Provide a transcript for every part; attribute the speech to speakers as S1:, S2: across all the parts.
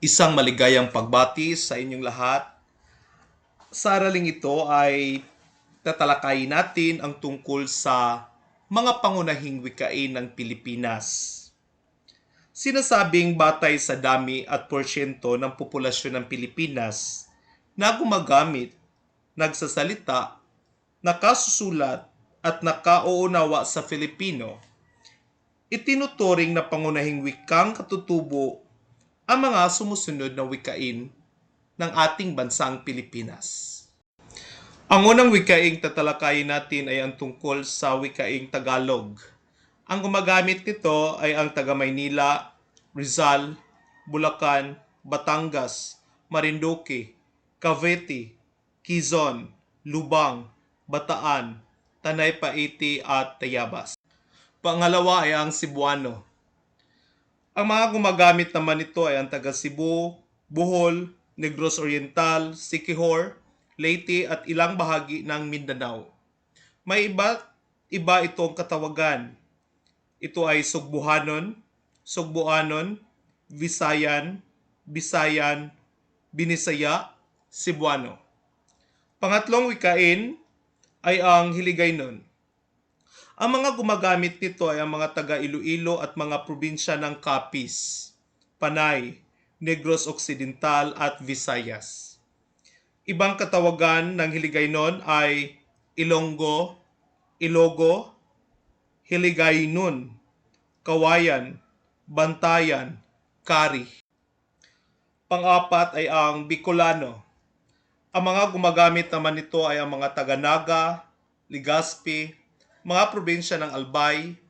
S1: Isang maligayang pagbati sa inyong lahat. Sa araling ito ay tatalakayin natin ang tungkol sa mga pangunahing wikain ng Pilipinas. Sinasabing batay sa dami at porsyento ng populasyon ng Pilipinas na gumagamit, nagsasalita, nakasusulat at nakauunawa sa Filipino, itinuturing na pangunahing wikang katutubo ang mga sumusunod na wikain ng ating bansang Pilipinas. Ang unang wikaing tatalakayin natin ay ang tungkol sa wikaing Tagalog. Ang gumagamit nito ay ang taga Maynila, Rizal, Bulacan, Batangas, Marinduque, Cavite, Quezon, Lubang, Bataan, Tanay Paiti at Tayabas. Pangalawa ay ang Cebuano. Ang mga gumagamit naman nito ay ang taga Cebu, Bohol, Negros Oriental, Siquijor, Leyte at ilang bahagi ng Mindanao. May iba iba itong katawagan. Ito ay Sugbuhanon, Sugbuanon, Visayan, Bisayan, Binisaya, Cebuano. Pangatlong wikain ay ang Hiligaynon. Ang mga gumagamit nito ay ang mga taga Iloilo at mga probinsya ng Capiz, Panay, Negros Occidental at Visayas. Ibang katawagan ng Hiligaynon ay Ilonggo, Ilogo, Hiligaynon, Kawayan, Bantayan, Kari. Pang-apat ay ang Bicolano. Ang mga gumagamit naman nito ay ang mga taga-Naga, Legazpi, mga probinsya ng Albay,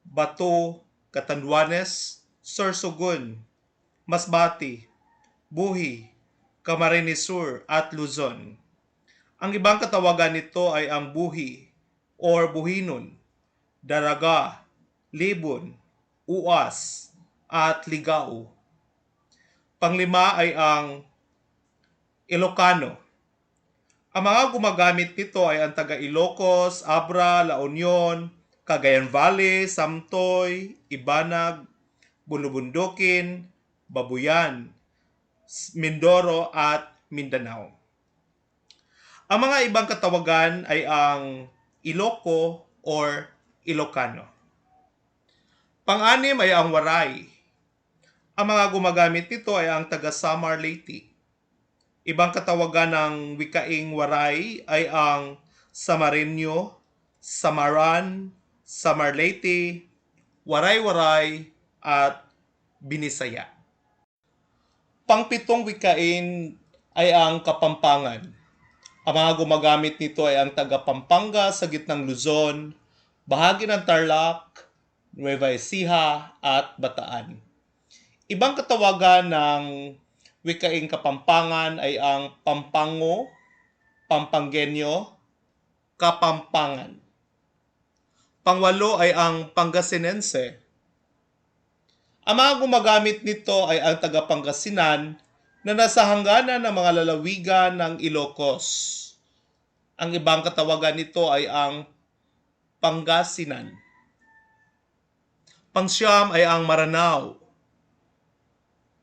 S1: Bato, Catanduanes, Sorsogon, Masbate, Buhi, Camarines Sur at Luzon. Ang ibang katawagan nito ay ang buhi or buhinon, daraga, libon, uas, at ligaw. Panglima ay ang Ilocano. Ang mga gumagamit nito ay ang taga Ilocos, Abra, La Union, Cagayan Valley, Samtoy, Ibanag, Bulubundukin, Babuyan, Mindoro at Mindanao. Ang mga ibang katawagan ay ang Iloco or Ilocano. Pang-anim ay ang Waray. Ang mga gumagamit nito ay ang taga Samar Leyte. Ibang katawagan ng wikaing Waray ay ang Samareño, Samaran, Samarlete, Waray-Waray at Binisaya. Pangpitong wikain ay ang Kapampangan. Ang mga gumagamit nito ay ang taga Pampanga sa gitnang Luzon, bahagi ng Tarlac, Nueva Ecija at Bataan. Ibang katawagan ng wikaing Kapampangan ay ang Pampango, Pampangenyo, Kapampangan. Pangwalo ay ang Pangasinense. Ang mga gumagamit nito ay ang taga Pangasinan na nasa hangganan ng mga lalawigan ng Ilocos. Ang ibang katawagan nito ay ang Pangasinan. Pangsyam ay ang Maranao.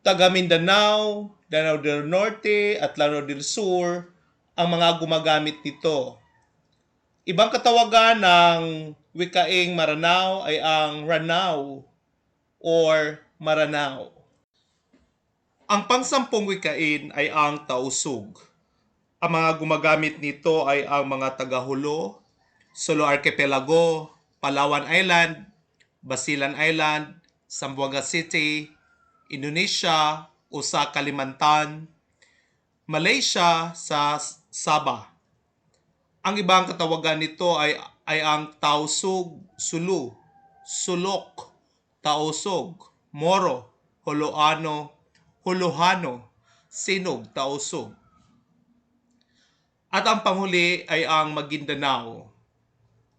S1: Taga Mindanao, Danau del Norte at Lanao del Sur ang mga gumagamit nito. Ibang katawagan ng wikaing Maranao ay ang Ranao or Maranao. Ang pangsampung wikain ay ang Tausug. Ang mga gumagamit nito ay ang mga tagahulo, Solo Archipelago, Palawan Island, Basilan Island, Zamboanga City, Indonesia, Usa Kalimantan, Malaysia sa Sabah. Ang ibang katawagan nito ay ay ang Tausug, Sulu, Sulok, Tausog, Moro, Holoano, Huluhano, Sinog, Tausog. At ang panghuli ay ang Maguindanao.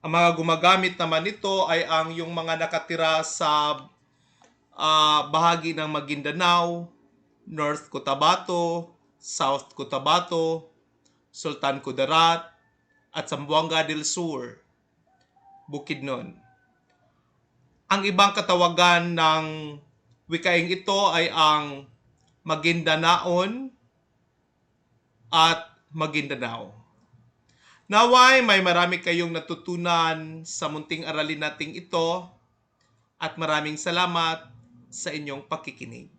S1: Ang mga gumagamit naman nito ay ang yung mga nakatira sa ah, bahagi ng Maguindanao, North Cotabato, South Cotabato, Sultan Kudarat, at Zamboanga del Sur, Bukidnon. Ang ibang katawagan ng wikaing ito ay ang Magindanaon, at Maguindanao. Naway may marami kayong natutunan sa munting aralin nating ito at maraming salamat sa inyong pakikinig.